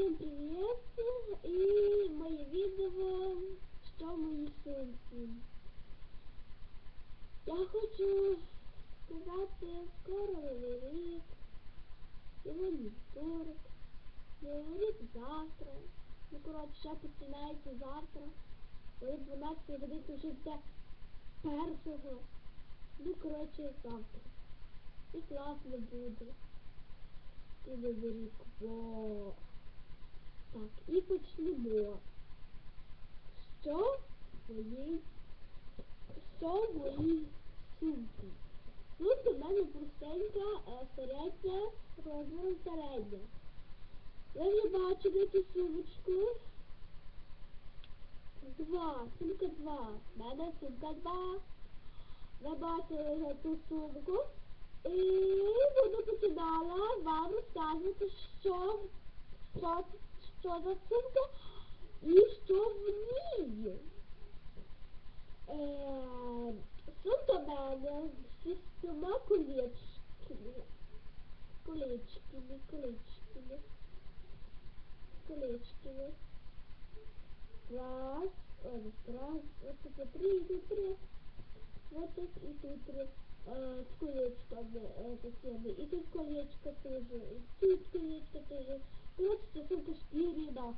Всем привет! И моє відео що мої сумці. Я хочу сказати скоро рік, сьогодні вівторок, рік завтра. Ну коротше, починається завтра. Коли 12 годин вже буде першого. Ну коротше завтра. І класно буде. І новий рік. Во. Так, і почнемо. Що в моїй що в моїй сумці? Тут у мене простенька е, середня розміром середня. Ви вже бачили цю сумочку? Два, сумка два. В мене сумка два. Ви бачили вже ту сумку. І буду починала вам розказувати, що, що, sou docente e estou nível. É, são tomadas de tomar colete, colete, colete, colete, colete, colete, trás, olha, trás, você tem três e três, você tem três. Escolher, colete escolher, Короче, це сумка шкіряна.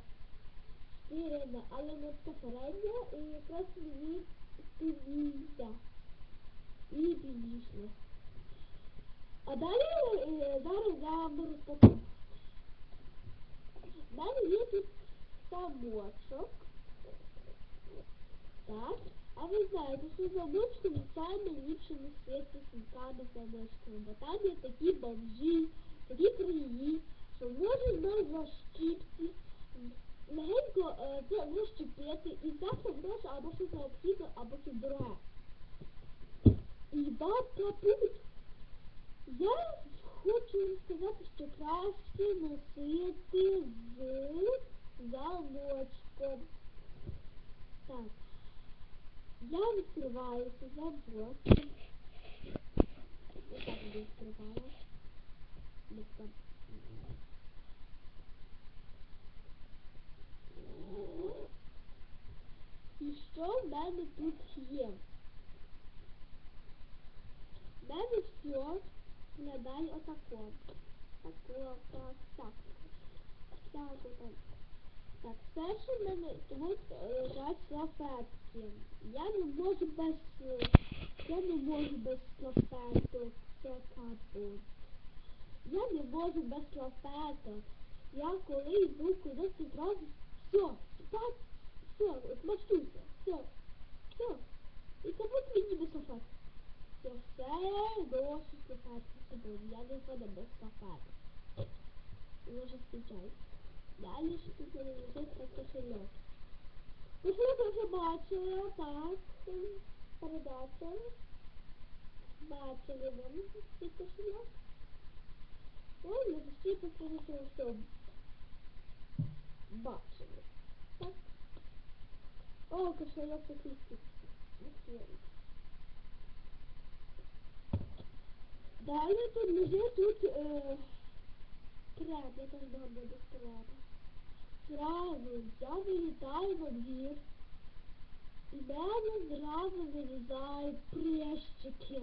Шкіряна, але не така середня і якраз мені підійде. І підійшло. А далі е, зараз я вам розпакую. Мене є тут самочок. Так. А ви знаєте, що замочком саме ліпше на світі сумками замочками, бо там є такі бомжі, такі краї, що можна за щіпці легенько е, це розчепити і завтра може або необхідно, або дороге. І бабка тут. Я хочу сказати, що краще носити з замочком. Так. Я відкриваю цей замок. Я так не відкривала. Десь там. І що в мене тут є? В мене все виглядає отако. Тако, так, так. Так, отак. Так, перше в мене тут лежать салфетки. Я не можу без я не можу без салфеток. Це капут. Я не можу без салфеток. Я коли йду кудись зразу все, спать, все, от мащуся, все, все. І капут мені без салфеток. Я все ношу салфетки з собою. Я не ходу без салфеток. Я вже скучаю. Далі ж тут так кошельок. Кошельок я вже бачила, так, передача. Бачили ви цей кошельок? Ой, я всі посилися все. Бачили. Так. О, кошельок такий стільки. Далі тут лежить тут е, крем, я теж багато буду сказати. Зразу я вилітаю во двір. І мене зразу вилізають прищики.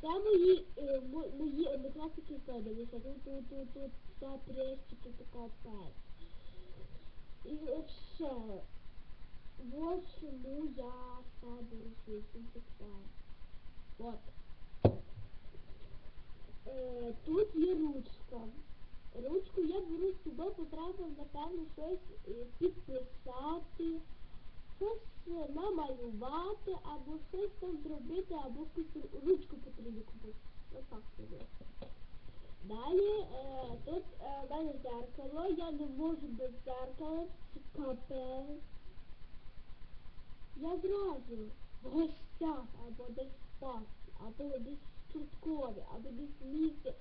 Це мої, е, мо- мої однокласники зробилися. Тут, тут, тут, тут, все прищики така пес. І от ще. Вот чому я себе розвісив От. Е, тут є ручка. Ручку я беру з собою, потрапив, напевно, щось е, підписати, щось е, намалювати, або щось там зробити, або ручку потрібно купити. Ось так собі. Далі тут в мене зеркало, я не можу без зеркала, капець. Я зразу в гостях, або десь спати, або Чорткові, або десь в місті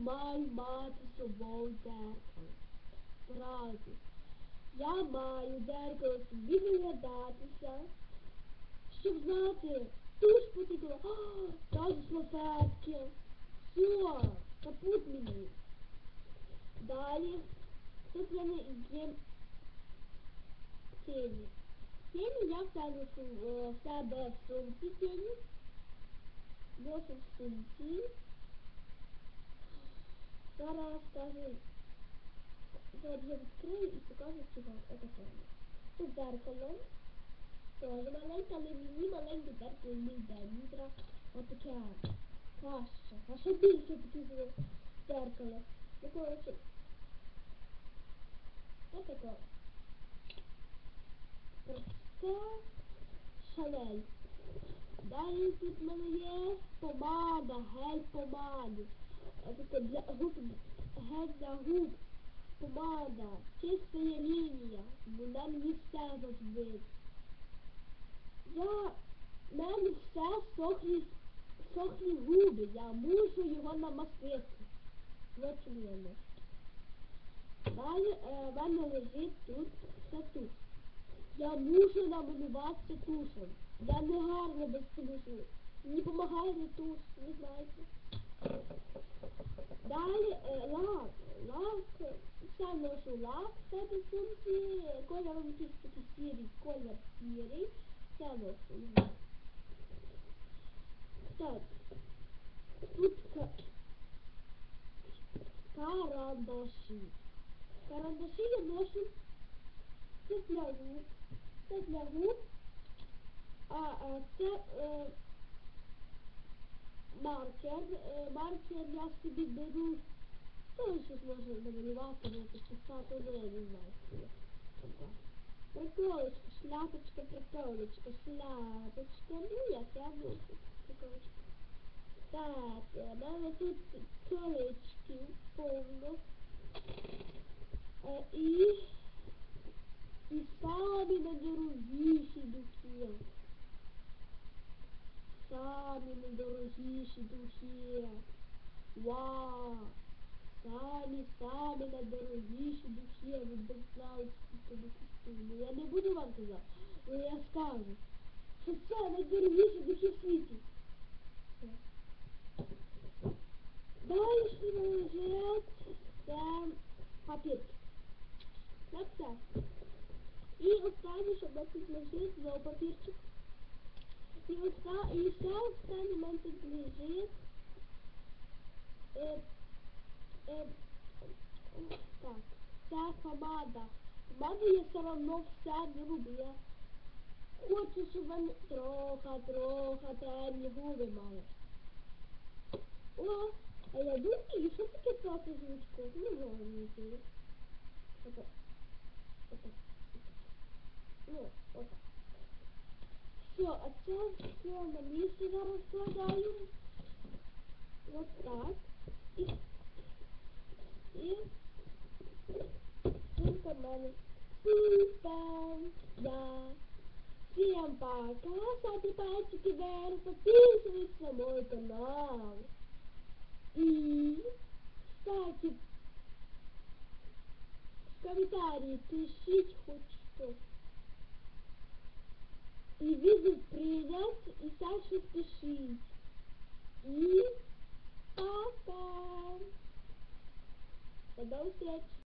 маю мати з собою дзеркало. Зразу. Я маю дзеркало собі виглядатися, щоб знати, туш потекла, зразу салфетки. Все, капут мені. Далі. Тут в мене є тіні. Тіні я вставлю е, в себе в сумці тіні. Ношу в сумці. Зараз скажу. Зараз я відкрию і покажу, чого це таке. Тут зеркало. Тоже маленьке, але мені маленьке зеркало не йде. Мені треба отаке краще. А ще зеркало. Ну, коротше. Ось таке. Просте шанель. Далі тут в мене є помада, гель помади. Таке для губ, гель для губ. Помада, чиста лінія, вона мені все розбить. Я, мене все сохлі, сохлі губи, я мушу його намастити. Далі е, в мене лежить тут це туш. Я мушу намалюватися тушем. Я не гарна без тушу. Мені допомагає не туш, ви знаєте. Далі е, лак. Лак. Все ношу лак в себе в сумці. Колір якийсь такий сірий, колір сірий. Все ношу. Так. Тут ка- карандаші. Карандаші я ношу. Це для губ. Це для губ. А, а це е, маркер. Е, маркер я собі беру. Це щось можна намалювати, можна писати, але я не знаю. Приколочка, шляпочка, приколочка, шляпочка. Ну, як я ношу. Приколочка. Так, е, в мене тут колечки повно. Е, і, і самі найдорогіші духи. Самі найдорогіші духи. Вау! Самі, самі найдорогіші духи. Ви б знали, скільки духів. Ну, я не буду вам казати, але я скажу, що це найдорогіші духи в лежить. Е, е, так, це помада. Помаду я все одно все не люблю. Хочу, щоб вони трохи, трохи темні губи мали. О, а я думаю, що таке трохи звучко? Не можу нічого. Отак. Отак. Ну, отак. Все, а це все на місці зараз складаю. Ось так. І, і сумка в мене. Супер! Да. Всем пока, ставьте пальчики вверх, подписывайтесь на мой канал. И ставьте в комментарии, пишите хоть что. И видит принять, и дальше пишите. И пока. До новых встреч.